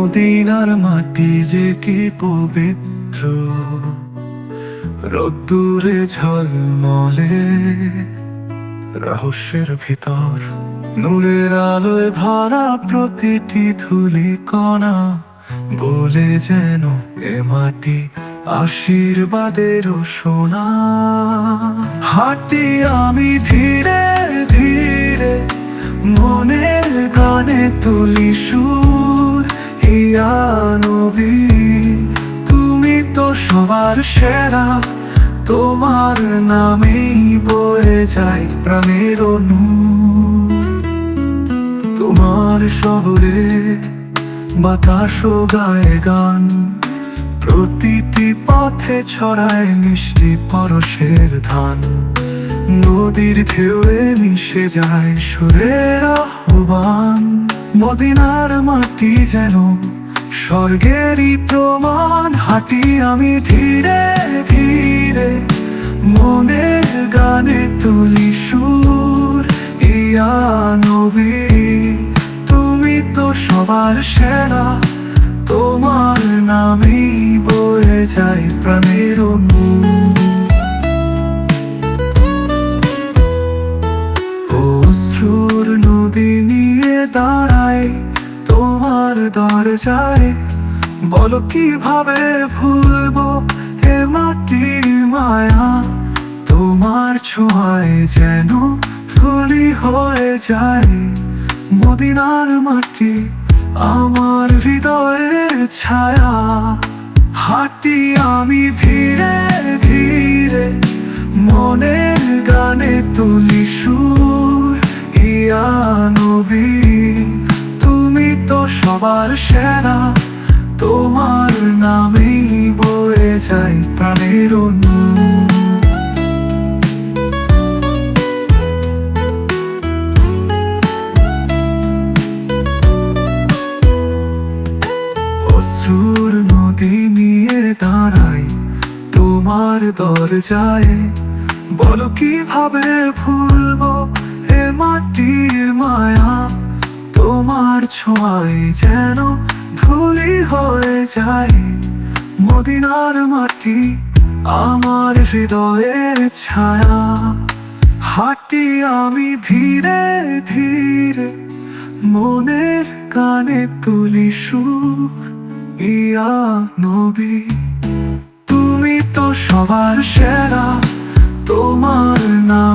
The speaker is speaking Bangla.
মদিনার মাটি যে কি পবিত্র। রোদ্দুরে ঝলমলে রহস্যের ভিতর। নূরের আলোয় ভরা প্রতিটি ধুলি কণা বলে যেন এ মাটি আশীর্বাদের সোনা। হাঁটি আমি ধীরে ধীরে মনের গানে তুলি সুর। নবী, তুমি তো সবার সেরা। তোমার নামেই বয়ে যায় প্রাণের অনু। তোমার শহরে বাতাস গায়ে গান। প্রতিটি পথে ছড়ায় মিষ্টি পরশের ধান। নদীর ঢেউয়ে মিশে যায় সুরের আহ্বান। মদিনার মাটি যেন স্বর্গেরই প্রমাণ, হাঁটি আমি ধীরে ধীরে। মনের গানে তুলি সুর তুমি তো সবার সেরা, তোমার নামেই বয়ে যায় প্রাণের অনু অশ্রুর নদী নিয়ে তোমার দরজায়, বলো কীভাবে ভুলবো এ মাটির মায়া? তোমার ছোঁয়ায় যেন ধুলি হয়ে যায়, মদিনার মাটি আমার হৃদয়ের ছায়া। হাঁটি আমি ধীরে ধীরে, মনের গানে তুলি সবার সেরা, তোমার নামেই বয়ে যায় প্রাণের অশ্রুর নদী নিয়ে দাঁড়াই তোমার দরজায়। বলো কীভাবে ভুলবো এ মাটির মায়া? তোমার ছোঁয়ায় যেন ধুলি হয়ে যায়। মদিনার মাটি আমার হৃদয়ের ছায়া। হাঁটি আমি ধীরে ধীরে মনের কানে তুলি সুর, ইয়া নবী। তুমি তো সবার সেরা, তোমার যায়